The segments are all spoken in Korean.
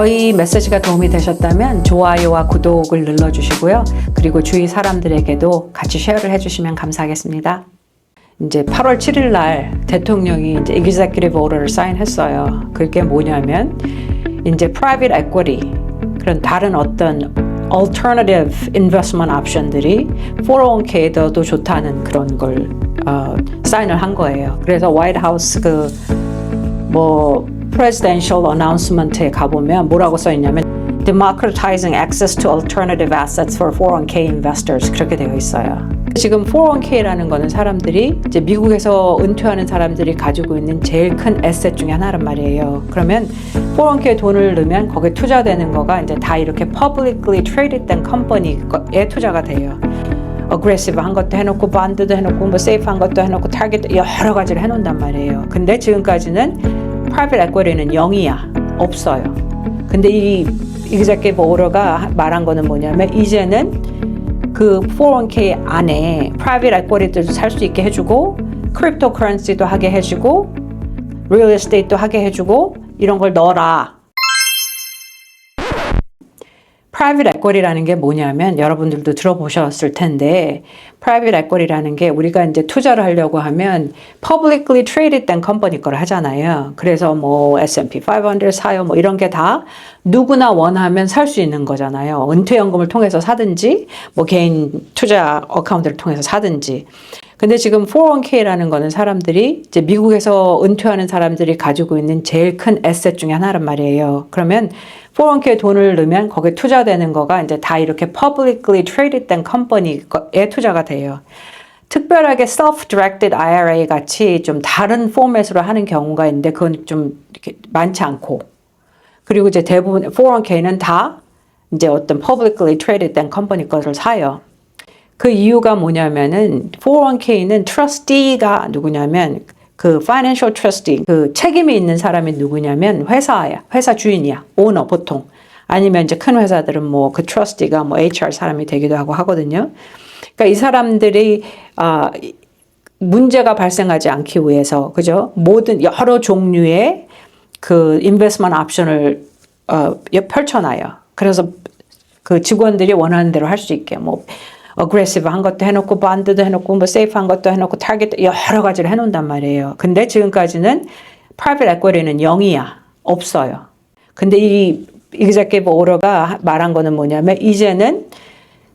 저희 메시지가 도움이 되셨다면 좋아요와 구독을 눌러주시고요. 그리고 주위 사람들에게도 같이 쉐어를 해주시면 감사하겠습니다. 이제 8월 7일 날 대통령이 이제 executive order를 사인했어요. 그게 뭐냐면 이제 private equity 그런 다른 어떤 alternative investment option들이 401k에도 좋다는 그런 걸 어, 사인을 한 거예요. 그래서 화이트 하우스 그뭐 presidential announcement에 가보면 뭐라고 써 있냐면 democratizing access to alternative assets for 401k investors 그렇게 되어 있어요. 지금 401k라는 거는 사람들이 이제 미국에서 은퇴하는 사람들이 가지고 있는 제일 큰 에셋 중에 하나란 말이에요. 그러면 401k 돈을 넣으면 거기에 투자되는 거가 이제 다 이렇게 publicly traded 된 컴퍼니에 투자가 돼요. 어그레시브 한 것도 해놓고 반드도 해놓고 뭐 세이프한 것도 해놓고 타겟 여러 가지를 해놓는단 말이에요. 근데 지금까지는 private equity는 0이야 없어요. 근데 이 executive order가 말한 거는 뭐냐면 이제는 그 401k 안에 private equity들도 살 수 있게 해주고 cryptocurrency도 하게 해주고 real estate도 하게 해주고 이런 걸 넣어라. Private equity라는 게 뭐냐면 여러분들도 들어보셨을 텐데 private equity라는 게 우리가 이제 투자를 하려고 하면 publicly traded 된 컴퍼니 거를 하잖아요. 그래서 뭐 S&P 500 사요 뭐 이런 게 다 누구나 원하면 살 수 있는 거잖아요. 은퇴연금을 통해서 사든지 뭐 개인 투자 어카운트를 통해서 사든지 근데 지금 401k라는 거는 사람들이 이제 미국에서 은퇴하는 사람들이 가지고 있는 제일 큰 에셋 중에 하나란 말이에요. 그러면 401k 돈을 넣으면 거기에 투자되는 거가 이제 다 이렇게 publicly traded 된 컴퍼니에 투자가 돼요. 특별하게 self-directed IRA 같이 좀 다른 포맷으로 하는 경우가 있는데 그건 좀 이렇게 많지 않고 그리고 이제 대부분 401k는 다 이제 어떤 publicly traded 된 컴퍼니 것을 사요. 그 이유가 뭐냐면은 401k는 trustee가 누구냐면 그 financial trustee 그 책임이 있는 사람이 누구냐면 회사야 회사 주인이야 오너 보통 아니면 이제 큰 회사들은 뭐 그 trustee가 뭐 HR 사람이 되기도 하고 하거든요. 그러니까 이 사람들이 아 문제가 발생하지 않기 위해서 그죠 모든 여러 종류의 그 인베스트먼트 옵션을 어, 펼쳐놔요. 그래서 그 직원들이 원하는 대로 할 수 있게 뭐 어그레시브 한 것도 해놓고 반드도 해놓고 뭐 세이프 한 것도 해놓고 타겟 여러 가지를 해놓는단 말이에요. 근데 지금까지는 private equity는 0이야. 없어요. 근데 이 executive order가 말한 거는 뭐냐면 이제는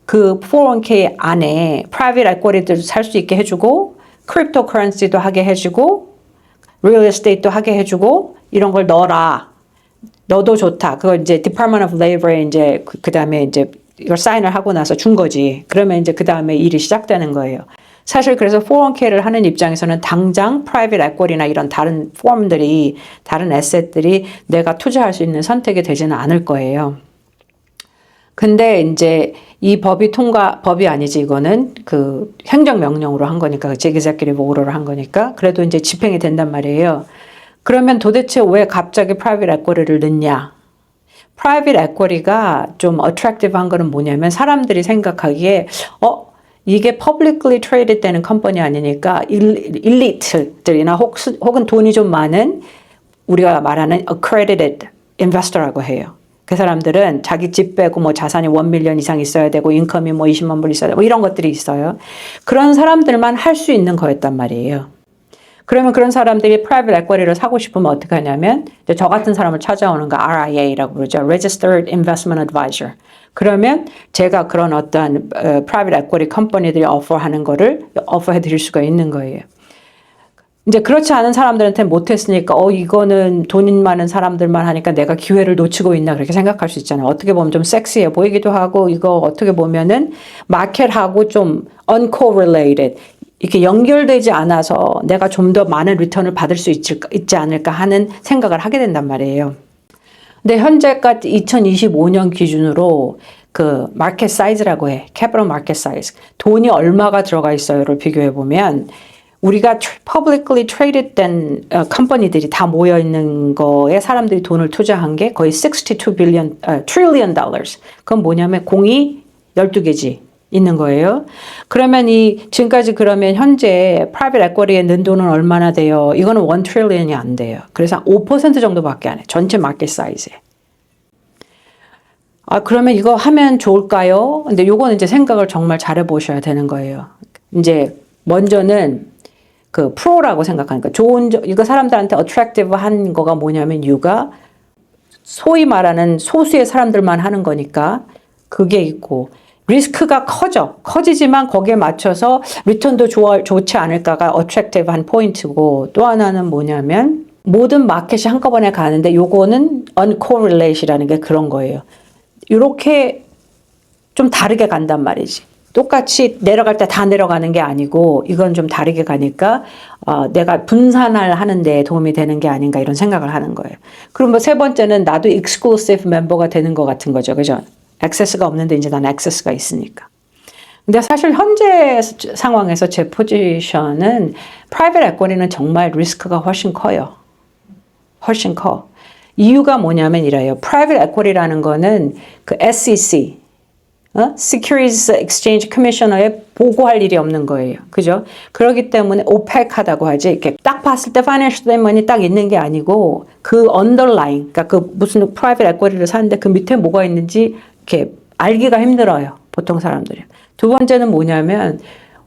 그 401k 안에 private equity도 살 수 있게 해주고 cryptocurrency도 하게 해주고 real estate도 하게 해주고 이런 걸 넣어라. 너도 좋다. 그걸 이제 Department of Labor에 이제 그 다음에 이제 이걸 사인을 하고 나서 준 거지. 그러면 이제 그 다음에 일이 시작되는 거예요. 사실 그래서 401k를 하는 입장에서는 당장 프라이빗 에쿼리나 이런 다른 폼들이 다른 에셋들이 내가 투자할 수 있는 선택이 되지는 않을 거예요. 근데 이제 이 법이 통과 법이 아니지 이거는 그 행정 명령으로 한 거니까 제기자끼리 오로를 한 거니까 그래도 이제 집행이 된단 말이에요. 그러면 도대체 왜 갑자기 프라이빗 에쿼리를 넣냐? 프라이빗 에쿼리가 좀 어트랙티브한 거는 뭐냐면 사람들이 생각하기에 어 이게 publicly traded 되는 컴퍼니 아니니까 일리트들이나 혹은 돈이 좀 많은 우리가 말하는 accredited investor라고 해요. 그 사람들은 자기 집 빼고 뭐 자산이 원 밀리언 이상 있어야 되고 인컴이 뭐 20만 불 있어야 되고 뭐 이런 것들이 있어요. 그런 사람들만 할 수 있는 거였단 말이에요. 그러면 그런 사람들이 프라이빗 에쿼리를 사고 싶으면 어떻게 하냐면 저 같은 사람을 찾아오는 거 RIA라고 그러죠. Registered Investment Advisor. 그러면 제가 그런 어떤 프라이빗 에쿼리 컴퍼니들이 오퍼하는 거를 오퍼해 드릴 수가 있는 거예요. 이제 그렇지 않은 사람들한테 못했으니까 어 이거는 돈 많은 사람들만 하니까 내가 기회를 놓치고 있나 그렇게 생각할 수 있잖아요. 어떻게 보면 좀 섹시해 보이기도 하고 이거 어떻게 보면은 마켓하고 좀 uncorrelated 이렇게 연결되지 않아서 내가 좀 더 많은 리턴을 받을 수 있지, 있지 않을까 하는 생각을 하게 된단 말이에요. 근데 현재까지 2025년 기준으로 그 마켓 사이즈라고 해. 캐피털 마켓 사이즈. 돈이 얼마가 들어가 있어요를 비교해 보면 우리가 publicly traded 된 컴퍼니들이 다 모여 있는 거에 사람들이 돈을 투자한 게 거의 62 billion, uh, trillion dollars. 그건 뭐냐면 공이 12개지. 있는 거예요. 그러면 이 지금까지 그러면 현재 프라이빗 에쿼리에 넣은 돈은 얼마나 돼요? 이거는 1 트릴리언이 안 돼요. 그래서 5% 정도밖에 안 해. 전체 마켓 사이즈에. 아, 그러면 이거 하면 좋을까요? 근데 요거는 이제 생각을 정말 잘해 보셔야 되는 거예요. 이제 먼저는 그 프로라고 생각하니까 좋은 점- 이거 사람들한테 attractive 한 거가 뭐냐면 이유가 소위 말하는 소수의 사람들만 하는 거니까 그게 있고 리스크가 커져 커지지만 거기에 맞춰서 리턴도 좋아, 좋지 않을까가 attractive 한 포인트고 또 하나는 뭐냐면 모든 마켓이 한꺼번에 가는데 요거는 uncorrelate이라는 게 그런 거예요. 이렇게 좀 다르게 간단 말이지. 똑같이 내려갈 때 다 내려가는 게 아니고 이건 좀 다르게 가니까 어, 내가 분산을 하는데 도움이 되는 게 아닌가 이런 생각을 하는 거예요. 그럼 뭐 세 번째는 나도 exclusive 멤버가 되는 것 같은 거죠. 그죠? 액세스가 없는데 이제 난 액세스가 있으니까. 근데 사실 현재 상황에서 제 포지션은 프라이빗 에코리는 정말 리스크가 훨씬 커요. 훨씬 커. 이유가 뭐냐면 이래요. 프라이빗 에코리라는 거는 그 SEC, 어? Securities Exchange Commissioner에 보고할 일이 없는 거예요. 그죠? 그렇기 때문에 오펙하다고 하지. 이렇게 딱 봤을 때 financial statement이 딱 있는 게 아니고 그 underlying, 그러니까 그 무슨 private equity를 사는데 그 밑에 뭐가 있는지 이렇게 알기가 힘들어요. 보통 사람들이. 두 번째는 뭐냐면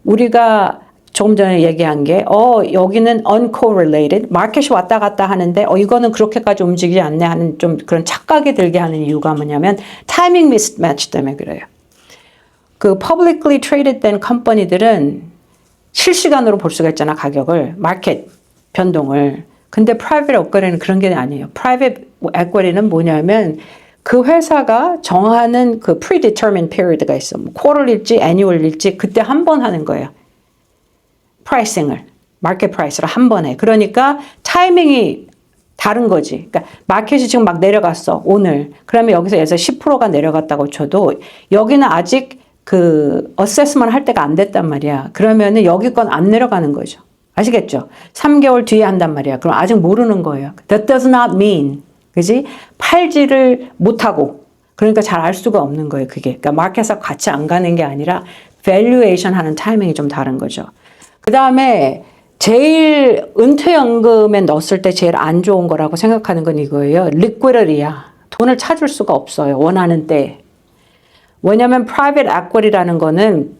우리가 조금 전에 얘기한 게, 어, 여기는 uncorrelated, 마켓이 왔다 갔다 하는데, 어, 이거는 그렇게까지 움직이지 않네 하는 좀 그런 착각이 들게 하는 이유가 뭐냐면, 타이밍 미스매치 때문에 그래요. 그 publicly traded 된 컴퍼니들은 실시간으로 볼 수가 있잖아, 가격을. 마켓 변동을. 근데 private equity는 그런 게 아니에요. private equity는 뭐냐면 그 회사가 정하는 그 predetermined period가 있어. 뭐 quarter일지 annual일지 그때 한 번 하는 거예요. 프라이싱을 마켓 프라이스를 한 번에. 그러니까 타이밍이 다른 거지. 그러니까 마켓이 지금 막 내려갔어. 오늘. 그러면 여기서 들어 10%가 내려갔다고 쳐도 여기는 아직 그 어세스만 할 때가 안 됐단 말이야. 그러면은 여기 건 안 내려가는 거죠. 아시겠죠? 3개월 뒤에 한단 말이야. 그럼 아직 모르는 거예요. That does not mean. 그지? 팔지를 못하고. 그러니까 잘 알 수가 없는 거예요. 그게. 그러니까 마켓에서 같이 안 가는 게 아니라 밸류에이션 하는 타이밍이 좀 다른 거죠. 그 다음에 제일 은퇴연금에 넣었을 때 제일 안 좋은 거라고 생각하는 건 이거예요. 리퀴리티야. 돈을 찾을 수가 없어요. 원하는 때. 왜냐하면 private equity라는 거는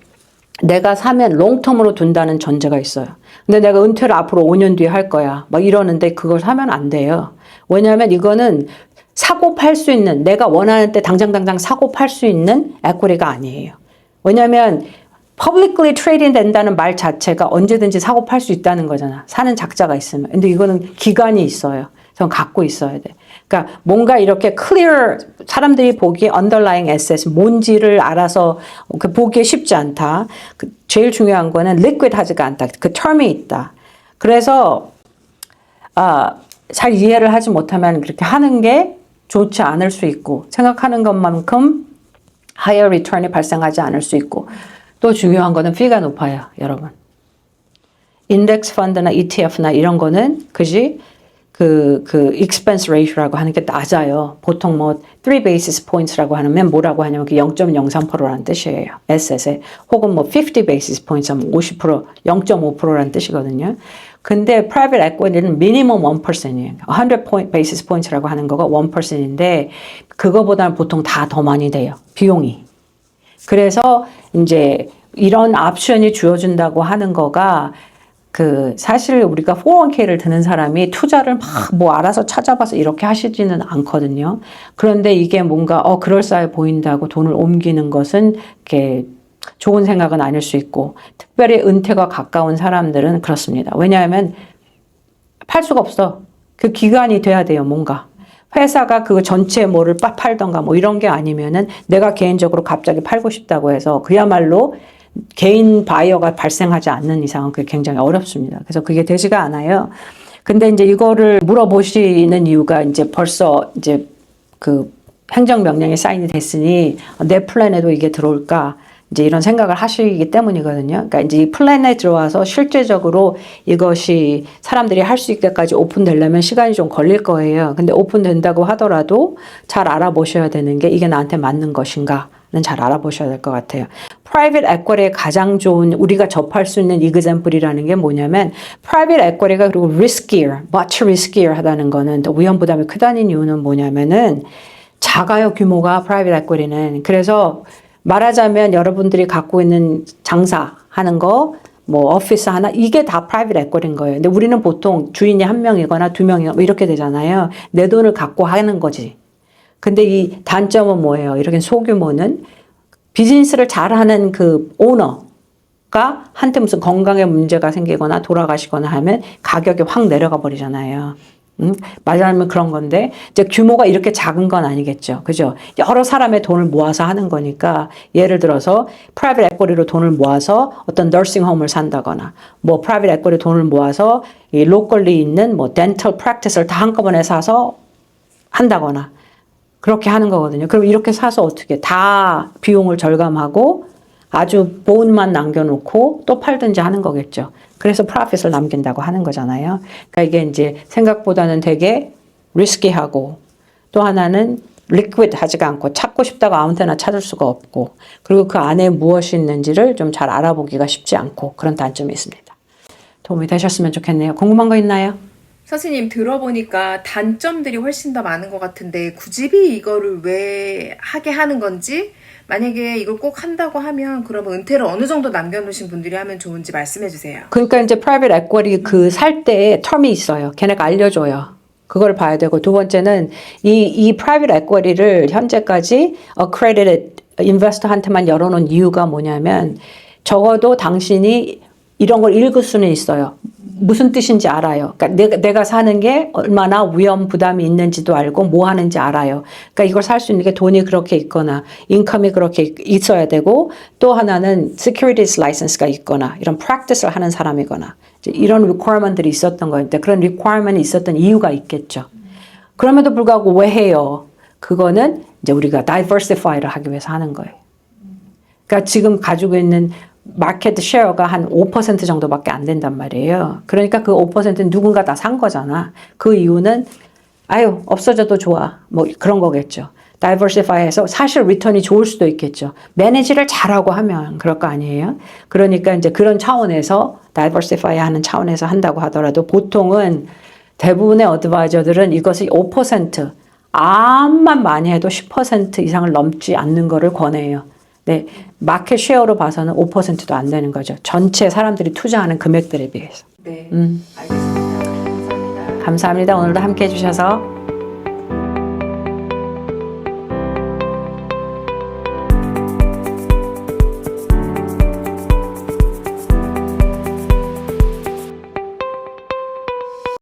내가 사면 롱텀으로 둔다는 전제가 있어요. 근데 내가 은퇴를 앞으로 5년 뒤에 할 거야. 막 이러는데 그걸 사면 안 돼요. 왜냐하면 이거는 사고 팔 수 있는 내가 원하는 때 당장 당장 사고 팔 수 있는 에코리가 아니에요. 왜냐하면 publicly trading 된다는 말 자체가 언제든지 사고 팔 수 있다는 거잖아. 사는 작자가 있으면. 근데 이거는 기간이 있어야 전 갖고 있어야 돼. 그러니까 뭔가 이렇게 clear 사람들이 보기에 underlying asset 뭔지를 알아서 그 보기에 쉽지 않다. 그 제일 중요한 거는 liquid하지가 않다. 그 term이 있다. 그래서 아, 잘 이해를 하지 못하면 그렇게 하는 게 좋지 않을 수 있고 생각하는 것만큼 higher return이 발생하지 않을 수 있고 또 중요한 거는 fee가 높아요, 여러분. 인덱스 펀드나 ETF나 이런 거는 그지 그, 그 expense ratio라고 하는 게 낮아요. 보통 뭐 3 basis points라고 하면 뭐라고 하냐면 그 0.03%라는 뜻이에요. S에 혹은 뭐 50 basis points 하면 50% 0.5%라는 뜻이거든요. 근데 private equity는 minimum 1%이에요. 100 point basis points라고 하는 거가 1%인데 그거보다는 보통 다 더 많이 돼요. 비용이. 그래서 이제 이런 옵션이 주어진다고 하는 거가 그 사실 우리가 401k를 드는 사람이 투자를 막 뭐 알아서 찾아봐서 이렇게 하시지는 않거든요. 그런데 이게 뭔가 어 그럴싸해 보인다고 돈을 옮기는 것은 이렇게 좋은 생각은 아닐 수 있고 특별히 은퇴가 가까운 사람들은 그렇습니다. 왜냐하면 팔 수가 없어. 그 기간이 돼야 돼요, 뭔가. 회사가 그 전체 뭐를 빠- 팔던가 뭐 이런 게 아니면은 내가 개인적으로 갑자기 팔고 싶다고 해서 그야말로 개인 바이어가 발생하지 않는 이상은 그게 굉장히 어렵습니다. 그래서 그게 되지가 않아요. 근데 이제 이거를 물어보시는 이유가 이제 벌써 이제 그 행정명령이 사인이 됐으니 내 플랜에도 이게 들어올까? 이제 이런 생각을 하시기 때문이거든요. 그러니까 이제 이 플랜에 들어와서 실제적으로 이것이 사람들이 할 수 있게까지 오픈되려면 시간이 좀 걸릴 거예요. 근데 오픈된다고 하더라도 잘 알아보셔야 되는 게 이게 나한테 맞는 것인가? 는잘 알아보셔야 될 것 같아요. 프라이빗 에쿼리의 가장 좋은 우리가 접할 수 있는 이그젬플이라는 게 뭐냐면 프라이빗 에쿼리가 그리고 riskier, much riskier 하다는 거는 더 위험 부담이 크다는 이유는 뭐냐면은 작아요 규모가 프라이빗 에코리는 그래서 말하자면 여러분들이 갖고 있는 장사 하는 거 뭐 오피스 하나 이게 다 프라이빗 에코리인 거예요. 근데 우리는 보통 주인이 한 명이거나 두 명이거나 뭐 이렇게 되잖아요. 내 돈을 갖고 하는 거지. 근데 이 단점은 뭐예요? 이렇게 소규모는 비즈니스를 잘하는 그 오너가 한테 무슨 건강에 문제가 생기거나 돌아가시거나 하면 가격이 확 내려가 버리잖아요. 음, 말하자면 그런 건데 이제 규모가 이렇게 작은 건 아니겠죠. 그죠? 여러 사람의 돈을 모아서 하는 거니까 예를 들어서 프라이빗 에코리로 돈을 모아서 어떤 너싱 홈을 산다거나 뭐 프라이빗 에코리 돈을 모아서 이 로컬리 있는 뭐 덴털 프랙티스를 다 한꺼번에 사서 한다거나 그렇게 하는 거거든요. 그럼 이렇게 사서 어떻게 다 비용을 절감하고 아주 보온만 남겨놓고 또 팔든지 하는 거겠죠. 그래서 프로핏을 남긴다고 하는 거잖아요. 그러니까 이게 이제 생각보다는 되게 리스키하고 또 하나는 리퀴드 하지가 않고 찾고 싶다고 아무 때나 찾을 수가 없고 그리고 그 안에 무엇이 있는지를 좀 잘 알아보기가 쉽지 않고 그런 단점이 있습니다. 도움이 되셨으면 좋겠네요. 궁금한 거 있나요? 선생님 들어보니까 단점들이 훨씬 더 많은 것 같은데 굳이 이거를 왜 하게 하는 건지 만약에 이걸 꼭 한다고 하면 그러면 은퇴를 어느 정도 남겨놓으신 분들이 하면 좋은지 말씀해 주세요. 그러니까 이제 프라이빗 에쿼리 그 살 때 텀이 있어요. 걔네가 알려줘요. 그걸 봐야 되고 두 번째는 이, 이 프라이빗 에쿼리를 현재까지 accredited 인베스터한테만 열어놓은 이유가 뭐냐면 적어도 당신이 이런 걸 읽을 수는 있어요. 무슨 뜻인지 알아요. 그러니까 내가, 내가 사는 게 얼마나 위험 부담이 있는지도 알고 뭐 하는지 알아요. 그러니까 이걸 살 수 있는 게 돈이 그렇게 있거나 인컴이 그렇게 있어야 되고 또 하나는 securities license가 있거나 이런 practice를 하는 사람이거나 이런 requirement들이 있었던 거인데 그런 requirement이 있었던 이유가 있겠죠. 그럼에도 불구하고 왜 해요? 그거는 이제 우리가 diversify를 하기 위해서 하는 거예요. 그러니까 지금 가지고 있는 마켓 쉐어가 한 5% 정도밖에 안 된단 말이에요. 그러니까 그 5%는 누군가 다 산 거잖아. 그 이유는 아유 없어져도 좋아. 뭐 그런 거겠죠. 다이버시파이해서 사실 리턴이 좋을 수도 있겠죠. 매니지를 잘하고 하면 그럴 거 아니에요. 그러니까 이제 그런 차원에서 다이버시파이 하는 차원에서 한다고 하더라도 보통은 대부분의 어드바이저들은 이것을 5% 암만 많이 해도 10% 이상을 넘지 않는 거를 권해요. 네, 마켓 쉐어로 봐서는 5%도 안 되는 거죠. 전체 사람들이 투자하는 금액들에 비해서. 네, 음, 알겠습니다. 감사합니다. 감사합니다. 오늘도 함께 해주셔서.